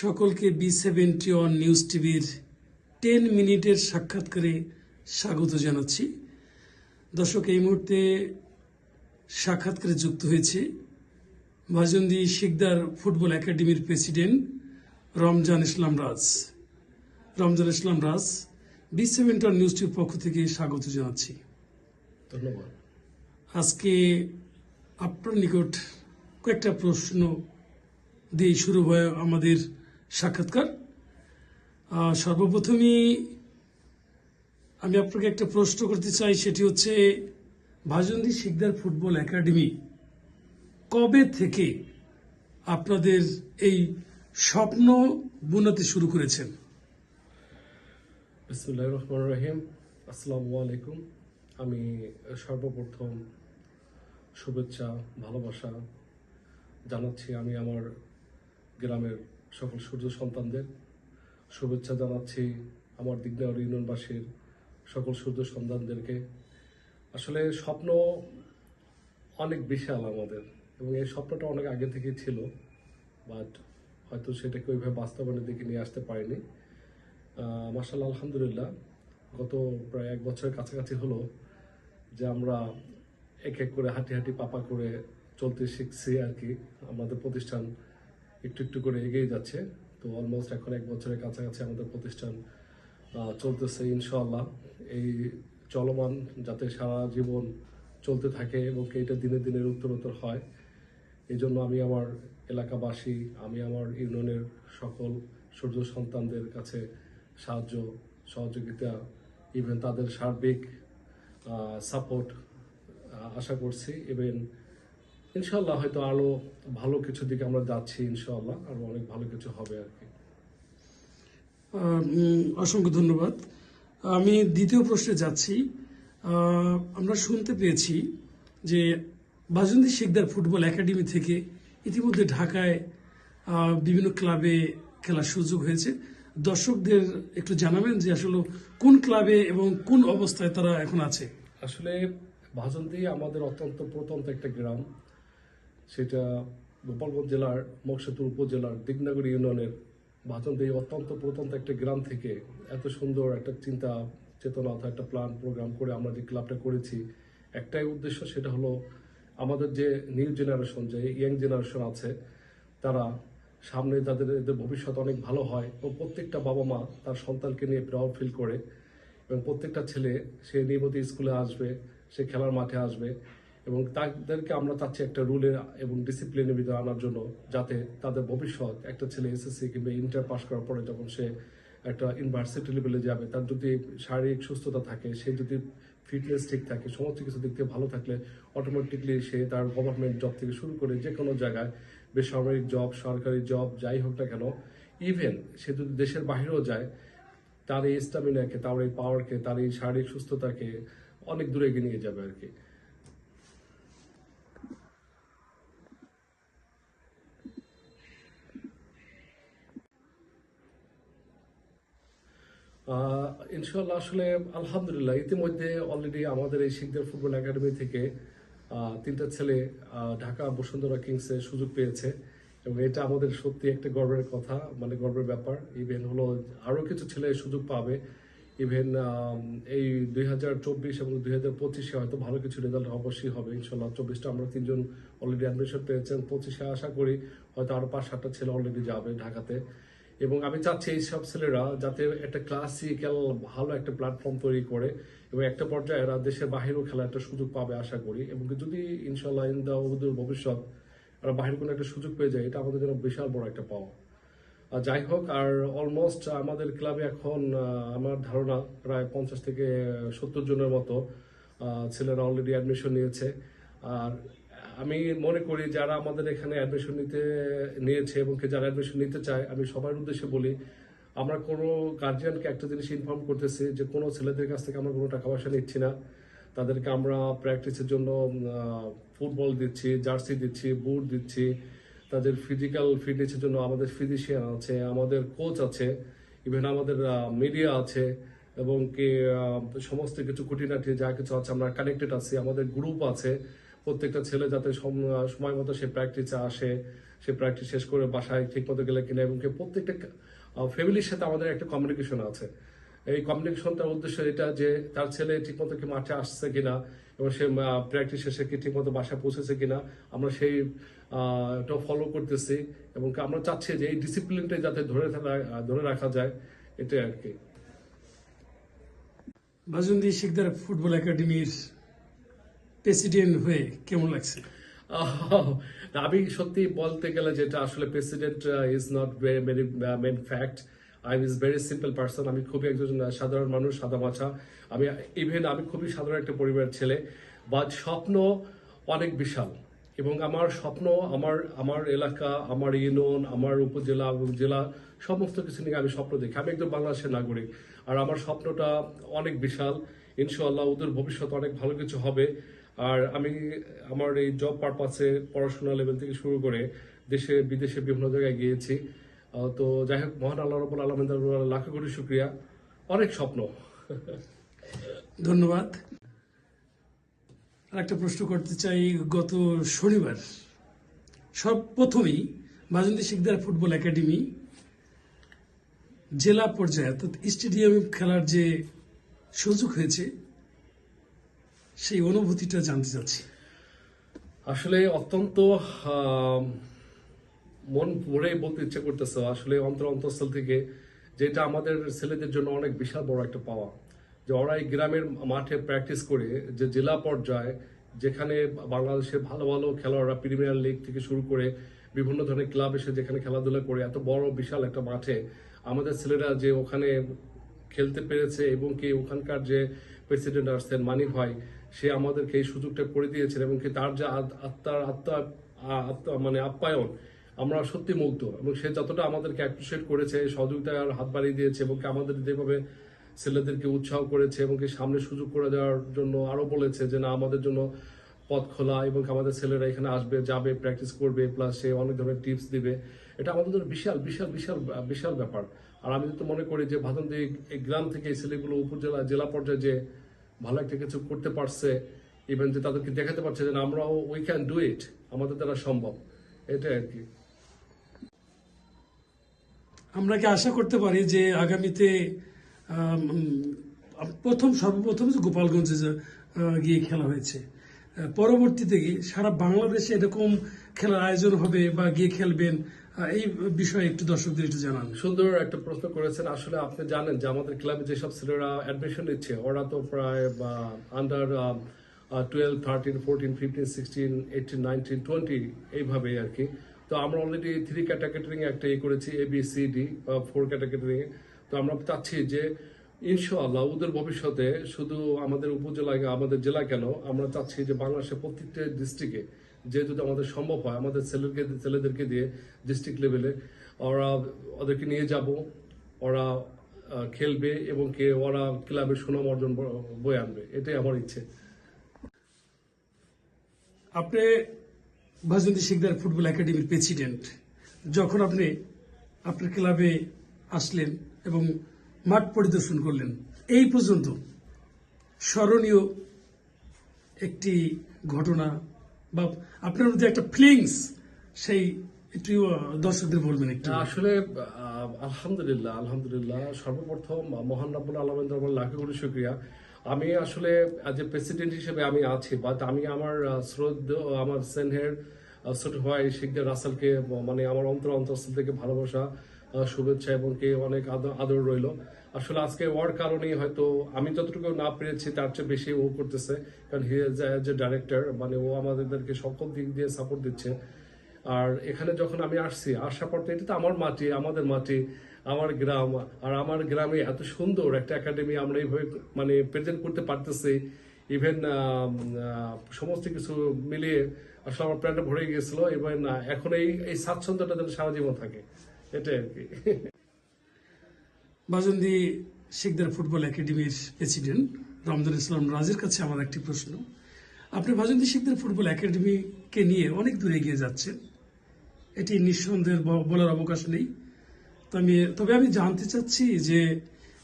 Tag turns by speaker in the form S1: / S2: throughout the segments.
S1: সকলকে B seventy one news টিভির ten মিনিটের সাক্ষাৎকারে স্বাগত জানাচ্ছি। দর্শক এই মুহূর্তে সাক্ষাৎকারে যুক্ত হয়েছে ভাজন্দি শিকদার ফুটবল একাডেমির president Ramzan Islam Raj. Ramzan Islam Raj B seventy one news টিভির পক্ষ থেকে স্বাগত জানাচ্ছি।
S2: ধন্যবাদ।
S1: আজকে আপনার নিকট কয়েকটা প্রশ্ন দিয়ে শুরু হয় আমাদের সাক্ষাৎকার। সর্বপ্রথমেই আমি আপনাকে একটা প্রশ্ন করতে চাই, সেটি হচ্ছে ভাজন্দি শিকদার ফুটবল একাডেমি কবে থেকে আপনাদের এই স্বপ্ন বুনাতে শুরু করেছেন?
S2: বিসমুল্লাহ রহমান রহিম। আসসালামু আলাইকুম। আমি সর্বপ্রথম শুভেচ্ছা, ভালোবাসা জানাচ্ছি আমি আমার গ্রামের সকল সূর্য সন্তানদের শুভেচ্ছা জানাচ্ছি আমার দিগনার ইউনিয়নবাসীর সকল সূর্য সন্তানদেরকে। আসলে স্বপ্ন অনেক বিশাল আমাদের এবং এই স্বপ্নটা অনেক আগে থেকেই ছিল, বাট হয়তো সেটাকে ওইভাবে বাস্তবায়নের দিকে নিয়ে আসতে পারিনি। মার্শাল আলহামদুলিল্লাহ, গত প্রায় এক বছরের কাছাকাছি হলো যে আমরা এক এক করে হাঁটি হাঁটি পাপা করে চলতে শিখছি আর কি। আমাদের প্রতিষ্ঠান একটু একটু করে এগিয়ে যাচ্ছে। তো অলমোস্ট এখন এক বছরের কাছাকাছি আমাদের প্রতিষ্ঠান চলতেছে ইনশাআল্লাহ। এই চলমান যাতে সারা জীবন চলতে থাকে এবং এটা দিনে দিনের উত্তরোত্তর হয় এই জন্য আমি আমার এলাকাবাসী, আমি আমার ইউনিয়নের সকল সূর্য সন্তানদের কাছে সাহায্য, সহযোগিতা ইভেন তাদের সার্বিক সাপোর্ট আশা করছি। এবং ইনশাল্লাহ হয়তো আরও ভালো কিছু দিকে আমরা যাচ্ছি ইনশাল্লাহ আরও অনেক ভালো কিছু হবে আর কি।
S1: অসংখ্য ধন্যবাদ। আমি দ্বিতীয় প্রশ্নে যাচ্ছি। আমরা শুনতে পেয়েছি যে বাজন্দি শিকদার ফুটবল একাডেমি থেকে ইতিমধ্যে ঢাকায় বিভিন্ন ক্লাবে খেলার সুযোগ হয়েছে। দর্শকদের একটু জানাবেন যে আসলে কোন ক্লাবে এবং কোন অবস্থায় তারা এখন আছে?
S2: আসলে ভাজন্তি আমাদের অত্যন্ত প্রত্যন্ত একটা গ্রাম। সেটা গোপালগঞ্জ জেলার মকসেতুর উপজেলার দিগনগর ইউনিয়নের ভাজন্তি অত্যন্ত প্রত্যন্ত একটা গ্রাম থেকে এত সুন্দর একটা চিন্তা চেতনা অথবা একটা প্ল্যান প্রোগ্রাম করে আমরা যে ক্লাবটা করেছি, একটাই উদ্দেশ্য সেটা হলো আমাদের যে নিউ জেনারেশন যে ইয়াং জেনারেশন আছে, তারা সামনে তাদের, এদের ভবিষ্যৎ অনেক ভালো হয় এবং প্রত্যেকটা বাবা মা তার সন্তানকে নিয়ে প্রাউড ফিল করে এবং প্রত্যেকটা ছেলে সে নিয়মিত স্কুলে আসবে, সে খেলার মাঠে আসবে। এবং তাদেরকে আমরা চাচ্ছি একটা রুলের এবং ডিসিপ্লিনের ভিতরে আনার জন্য যাতে তাদের ভবিষ্যৎ, একটা ছেলে এসএসসি কিংবা ইন্টার পাস করার পরে যখন সে একটা ইউনিভার্সিটি লেভেলে যাবে, তার যদি শারীরিক সুস্থতা থাকে, সে যদি ফিটনেস ঠিক থাকে, সমস্ত কিছু দিক থেকে ভালো থাকলে অটোমেটিকলি সে তার গভর্নমেন্ট জব থেকে শুরু করে যে কোনো জায়গায় বেসরকারি জব সরকারি জব যাই হোক না কেন ইভেন সে যদি দেশের বাইরেও যায়, তার এই স্টামিনাকে তার এই পাওয়ারকে তার এই শারীরিক সুস্থতাকে অনেক দূরে এগিয়ে নিয়ে যাবে আর কি। ইনশাল্লাহ আসলে আলহামদুলিল্লাহ ইতিমধ্যে অলরেডি আমাদের এই শিখদের ফুটবল একাডেমি থেকে তিনটা ছেলে ঢাকা বসুন্ধরা কিংসে সুযোগ পেয়েছে। এবং এটা আমাদের সত্যি একটা গর্বের কথা মানে গর্বের ব্যাপার। ইভেন হলো আরও কিছু ছেলে সুযোগ পাবে। ইভেন এই দুই হাজার চব্বিশ এবং দুই হাজার পঁচিশে হয়তো ভালো কিছু রেজাল্ট অবশ্যই হবে। ইনশাল্লাহ চব্বিশটা আমরা তিনজন অলরেডি অ্যাডমিশন পেয়েছেন। পঁচিশে আশা করি হয়তো আরও পাঁচ সাতটা ছেলে অলরেডি যাবে ঢাকাতে। এবং আমি চাচ্ছি এই সব ছেলেরা যাতে একটা ক্লাসিক্যাল ভালো একটা প্ল্যাটফর্ম তৈরি করে এবং একটা পর্যায়ে এরা দেশের বাহিরেও খেলার একটা সুযোগ পাবে আশা করি। এবং যদি ইনশাল্লাহ ইন দা অদূর ভবিষ্যৎ এরা বাহির কোনো একটা সুযোগ পেয়ে যায়, এটা আমাদের জন্য বিশাল বড় একটা পাওয়া। আর যাই হোক, আর অলমোস্ট আমাদের ক্লাবে এখন আমার ধারণা প্রায় পঞ্চাশ থেকে সত্তর জনের মতো ছেলেরা অলরেডি অ্যাডমিশন নিয়েছে। আর আমি মনে করি যারা আমাদের এখানে অ্যাডমিশন নিতে নিয়েছে এবং যারা অ্যাডমিশন নিতে চায়, আমি সবার উদ্দেশ্যে বলি, আমরা কোনো গার্জিয়ানকে একটা জিনিস ইনফর্ম করতেছি যে কোনো ছেলেদের কাছ থেকে আমরা কোনো টাকা পয়সা নিচ্ছি না। তাদেরকে আমরা প্র্যাকটিসের জন্য ফুটবল দিচ্ছি জার্সি দিচ্ছি বুট দিচ্ছি। তাদের ফিজিক্যাল ফিটনেসের জন্য আমাদের ফিজিশিয়ান আছে, আমাদের কোচ আছে ইভেন আমাদের মিডিয়া আছে এবং কি সমস্ত কিছু খুঁটিনাটি যা কিছু আছে আমরা কানেক্টেড আছি, আমাদের গ্রুপ আছে। প্রত্যেকটা ছেলে যাতে সময় মতো সে প্র্যাকটিসে আসে, সে প্র্যাকটিস শেষ করে বাসায় ঠিক মতো গেলে কিনা এবং প্রত্যেকটা ফ্যামিলির সাথে আমাদের একটা কমিউনিকেশন আছে। এই কমিউনিকেশনটার উদ্দেশ্য এটা যে তার ছেলে ঠিকমতো কি মাঠে আসছে কিনা এবং সে প্র্যাকটিস শেষে কি ঠিকমতো বাসায় পৌঁছেছে কিনা আমরা সেই এটা ফলো করতেছি এবং আমরা চাচ্ছি যে এই ডিসিপ্লিনটা যাতে ধরে ধরে রাখা যায়, এটাই আর কি।
S1: বাজন্দি শিকদার ফুটবল একাডেমির প্রেসিডেন্ট হয়ে কেমন লাগছে?
S2: আহ, আমি সত্যি বলতে গেলে যেটা আসলে president is not very main fact I is very simple person আমি খুবই একজন সাধারণ মানুষ সাদা মাছা। আমি ইভেন আমি খুবই সাধারণ একটা পরিবারের ছেলে। বা স্বপ্ন অনেক বিশাল। এবং আমার স্বপ্ন আমার আমার এলাকা আমার ইউনিয়ন আমার উপজেলা জেলা সমস্ত কিছু নিয়ে আমি স্বপ্ন দেখি। আমি একজন বাংলাদেশের নাগরিক। আর আমার স্বপ্নটা অনেক বিশাল। ইনশাআল্লাহ ওদের ভবিষ্যৎ অনেক ভালো কিছু হবে। আর আমি আমার এই জব পারপাসে পড়াশোনা লেভেল থেকে শুরু করে দেশে, বিদেশে বিভিন্ন জায়গায় গিয়েছি। তো যাই হোক, মহান আল্লাহ রবুল আলমের লাখ কোটি শুক্রিয়া। অনেক স্বপ্ন।
S1: ধন্যবাদ। একটা প্রশ্ন করতে চাই, গত শনিবার সব প্রথমেই বাজন্দি শিকদার ফুটবল একাডেমি জেলা পর্যায়ে, অর্থাৎ স্টেডিয়ামে খেলার যে সুযোগ হয়েছে সেই অনুভূতিটা জানতে চাচ্ছি।
S2: আসলে অত্যন্ত মন ভরে বলতে ইচ্ছে করতেছে, আসলে অন্তর অন্তঃস্থল থেকে যেটা আমাদের ছেলেদের জন্য অনেক বিশাল বড় একটা পাওয়া। যে ওরা এই গ্রামের মাঠে প্র্যাকটিস করে যে জেলা পর্যায়ে যেখানে বাংলাদেশের ভালো ভালো খেলোয়াড়রা প্রিমিয়ার লিগ থেকে শুরু করে বিভিন্ন ধরনের ক্লাব এসে যেখানে খেলাধুলা করে এত বড় বিশাল একটা মাঠে আমাদের ছেলেরা যে ওখানে খেলতে পেরেছে এবং কি ওখানকার যে প্রেসিডেন্ট আসছেন মানি ভাই সে আমাদেরকে এই সুযোগটা করে দিয়েছেন এবং তার যে আত- আত্মার আত্মা আত্মা মানে আপ্যায়ন, আমরা সত্যি মুগ্ধ এবং সে যতটা আমাদেরকে অ্যাপ্রিসিয়েট করেছে সহযোগিতার হাত বাড়িয়ে দিয়েছে এবং আমাদের যেভাবে ছেলেদেরকে উৎসাহ করেছে এবং সামনে সুযোগ করে দেওয়ার জন্য আরও বলেছে যে না, আমাদের জন্য পথ খোলা এবং আমাদের ছেলেরা এখানে আসবে, যাবে প্র্যাকটিস করবে প্লাস সে অনেক ধরনের টিপস দিবে। এটা আমাদের জন্য বিশাল বিশাল বিশাল বিশাল ব্যাপার। আর আমি তো মনে করি যে ভাদন্দি গ্রাম থেকে এই ছেলেগুলো উপজেলা, জেলা পর্যায়ে যে ভালো একটা কিছু করতে পারছে ইভেন যে তাদেরকে দেখাতে পারছে যে আমরাও উই ক্যান ডু ইট আমাদের দ্বারা সম্ভব। এটাই আর কি।
S1: আমরা কি আশা করতে পারি যে আগামীতে প্রথম, সর্বপ্রথম যে গোপালগঞ্জে গিয়ে খেলা হয়েছে। পরবর্তীতে সারা বাংলাদেশে এরকম খেলার আয়োজন হবে বা গিয়ে খেলবেন এই বিষয়ে একটু দর্শকদের একটু জানান।
S2: সুন্দর একটা প্রশ্ন করেছেন। আসলে আপনি জানেন যে আমাদের ক্লাবে যেসব ছেলেরা অ্যাডমিশন নিচ্ছে, ওরা তো প্রায়, বা under twelve thirteen fourteen fifteen sixteen eighteen nineteen twenty এইভাবেই আর কি। তো আমরা অলরেডি থ্রি ক্যাটাগরি একটা ইয়ে করেছি এ বি সি ডি বা ফোর ক্যাটাগরি তো আমরা চাচ্ছি যে ইনশাআল্লাহ ওদের ভবিষ্যতে শুধু আমাদের উপজেলায়, আমাদের জেলা কেন, আমরা চাচ্ছি যে বাংলাদেশের প্রত্যেকটা ডিস্ট্রিক্টে যে যদি আমাদের সম্ভব হয়, আমাদের ছেলেকে, ছেলেদেরকে দিয়ে ডিস্ট্রিক্ট লেভেলে ওরা ওদেরকে নিয়ে যাব, ওরা খেলবে এবং কে, ওরা ক্লাবের সুনাম অর্জন বয়ে আনবে। এটাই আমার ইচ্ছে।
S1: আপনি বাজন্তি শিকদার ফুটবল একাডেমির প্রেসিডেন্ট যখন আপনি আপনার ক্লাবে আসলেন এবং মাঠ পরিদর্শন করলেন, এই পর্যন্ত স্মরণীয় একটি ঘটনা বা আপনার মধ্যে একটা ফিলিংস সেই একটু দর্শকদের বলবেন একটু।
S2: আসলে আলহামদুলিল্লাহ আলহামদুলিল্লাহ, সর্বপ্রথম মহান দরবার লাখে শুক্রিয়া। আমি আসলে অ্যাজ এ প্রেসিডেন্ট হিসেবে আমি আছি বাট আমি আমার শ্রদ্ধ, আমার সেনহের ছোট ভাই শিখদের রাসেলকে মানে আমার অন্তর অন্তর থেকে ভালোবাসা শুভেচ্ছা এবং কে অনেক আদর- রইল। আসলে আজকে ওর কারণেই হয়তো আমি যতটুকু না পেরেছি, তার চেয়ে বেশি ও করতেছে। কারণ হি এজ এ ডাইরেক্টর মানে ও আমাদেরকে সকল দিক দিয়ে সাপোর্ট দিচ্ছে। আর এখানে যখন আমি আসছি, আসার পর এটা তো আমার মাটি, আমাদের মাটি, আমার গ্রাম। আর আমার গ্রামে এত সুন্দর একটা একাডেমি আমরা এইভাবে মানে প্রেজেন্ট করতে পারতেছি। ইভেন সমস্ত কিছু মিলিয়ে আসলে আমার প্ল্যানটা ভরে গিয়েছিল। এবং এখন এই এই স্বাচ্ছন্দ্যটা যেন সারা জীবন থাকে। এটাই আর কি।
S1: বাজন্দি শিকদার ফুটবল একাডেমির প্রেসিডেন্ট রমজান ইসলাম রাজের কাছে আমার একটি প্রশ্ন। আপনি বাজন্দি শিকদার ফুটবল একাডেমিকে নিয়ে অনেক দূরে এগিয়ে যাচ্ছেন। এটি নিঃসন্দেহের ব- বলার অবকাশ নেই। তো আমি তবে আমি জানতে চাচ্ছি যে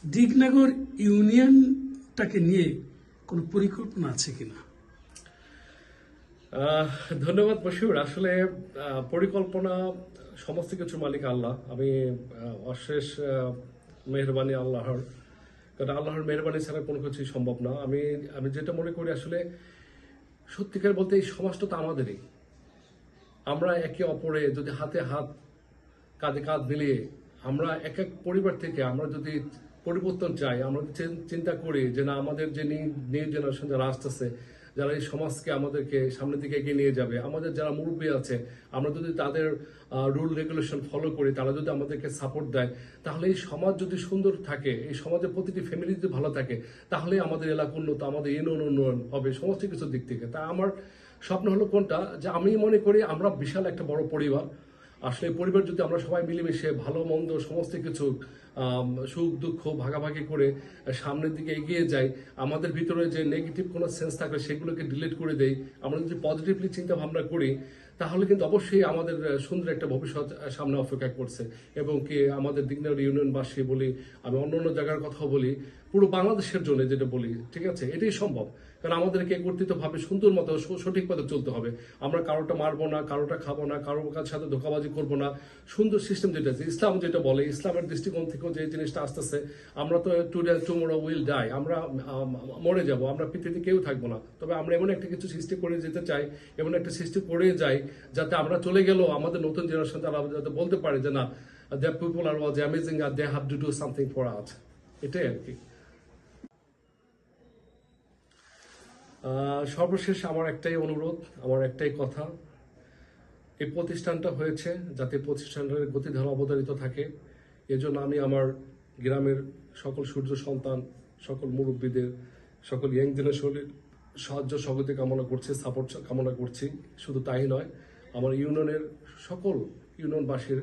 S1: দিগনগর ইউনিয়নটাকে নিয়ে কোনো পরিকল্পনা আছে কিনা
S2: আহ, ধন্যবাদ বশির আসলে পরিকল্পনা সমস্ত কিছুর মালিক আল্লাহ। আমি অশেষ মেহরবানি আল্লাহর। কারণ আল্লাহর মেহরবানি ছাড়া কোনো কিছুই সম্ভব না। আমি আমি যেটা মনে করি আসলে, সত্যিকার বলতে এই সমাজটা তো আমাদেরই। আমরা একে অপরে যদি হাতে হাত, কাঁধে কাঁধ মিলিয়ে আমরা এক এক পরিবার থেকে আমরা যদি পরিবর্তন চাই, আমরা চিন্তা করি যে না, আমাদের যে নিউ জেনারেশন যারা আসতেছে যারা এই সমাজকে আমাদেরকে সামনের দিকে এগিয়ে নিয়ে যাবে, আমাদের যারা মুরব্বী আছে, আমরা যদি তাদের রুল রেগুলেশন ফলো করি, তারা যদি আমাদেরকে সাপোর্ট দেয়, তাহলে এই সমাজ যদি সুন্দর থাকে, এই সমাজের প্রতিটি ফ্যামিলি যদি ভালো থাকে, তাহলে আমাদের এলাকা উন্নত, আমাদের ইউনিয়ন উন্নয়ন হবে, সমস্ত কিছুর দিক থেকে। তা আমার স্বপ্ন হলো কোনটা? যে আমি মনে করি আমরা বিশাল একটা বড় পরিবার আসলে পরিবার যদি আমরা সবাই মিলেমিশে ভালো, মন্দ, সমস্ত কিছু সুখ, দুঃখ, ভাগাভাগি করে সামনের দিকে এগিয়ে যাই, আমাদের ভিতরে যে নেগেটিভ কোনো সেন্স থাকলে সেগুলোকে ডিলিট করে দেই, আমরা যদি পজিটিভলি চিন্তা ভাবনা করি তাহলে কিন্তু অবশ্যই আমাদের সুন্দর একটা ভবিষ্যৎ সামনে অপেক্ষা করছে। এবং কি আমাদের দিগনার ইউনিয়নবাসী বলি, আমি অন্য অন্য জায়গার কথা বলি, পুরো বাংলাদেশের জন্য যেটা বলি, ঠিক আছে? এটাই সম্ভব। কারণ আমাদেরকে একত্রিত ভাবে সুন্দর মতো সঠিক পথে চলতে হবে। আমরা কারোটা মারবো না কারোটা খাব না, কারোর কাছে সাথে ধোকাবাজি করব না। সুন্দর সিস্টেম যেটা আছে, ইসলাম যেটা বলে, ইসলামের দৃষ্টিকোণ থেকেও যে জিনিসটা আসতেছে, আমরা তো টুডে টুমোরো উইল ডাই আমরা মরে যাব, আমরা পৃথিবীতে কেউ থাকব না। তবে আমরা এমন একটা কিছু সৃষ্টি করে যেতে চাই, এমন একটা সৃষ্টি করে যাই যাতে আমরা চলে গেলেও আমাদের নতুন জেনারেশন তারা যাতে বলতে পারে যে না the people are was amazing R they have to do something for আজ এটাই আর কি। সর্বশেষ আমার একটাই অনুরোধ, আমার একটাই কথা। এই প্রতিষ্ঠানটা হয়েছে যাতে প্রতিষ্ঠানটার গতিধারা অবতারিত থাকে। এজন্য আমি আমার গ্রামের সকল সূর্য সন্তান, সকল মুরব্বীদের, সকল ইয়াং জেনারেশনের সাহায্য সহগতি কামনা করছি সাপোর্ট কামনা করছি, শুধু তাই নয়, আমার ইউনিয়নের সকল ইউনিয়নবাসীর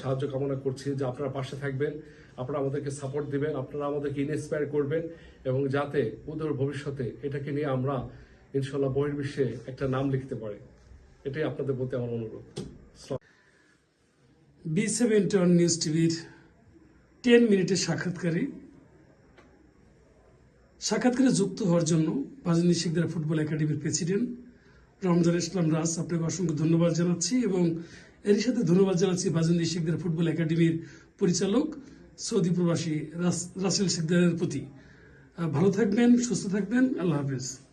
S2: সাহায্য কামনা করছি যে আপনারা পাশে থাকবেন, আপনারা আমাদেরকে সাপোর্ট দিবেন, আপনারা আমাদেরকে ইন্সপায়ার করবেন এবং যাতে উদর ভবিষ্যতে এটাকে নিয়ে আমরা ইনশাল্লাহ বহির্বিশ্বে একটা নাম লিখতে পারি এটাই আপনাদের প্রতি আমার অনুরোধ।
S1: বি সেভেন নিউজ টিভির টেন মিনিটের সাক্ষাৎকারে সাক্ষাৎকারে যুক্ত হওয়ার জন্য বাজনী শিকদার ফুটবল একাডেমির প্রেসিডেন্ট রমজান ইসলাম রাজ আপনাকে অসংখ্য ধন্যবাদ জানাচ্ছি এবং এর সাথে ধন্যবাদ জানাচ্ছি বাজনী শিকদার ফুটবল একাডেমির পরিচালক সৌদি প্রবাসী রাস- রাসেল শিকদারের প্রতি। ভালো থাকবেন, সুস্থ থাকবেন, আল্লাহ হাফেজ।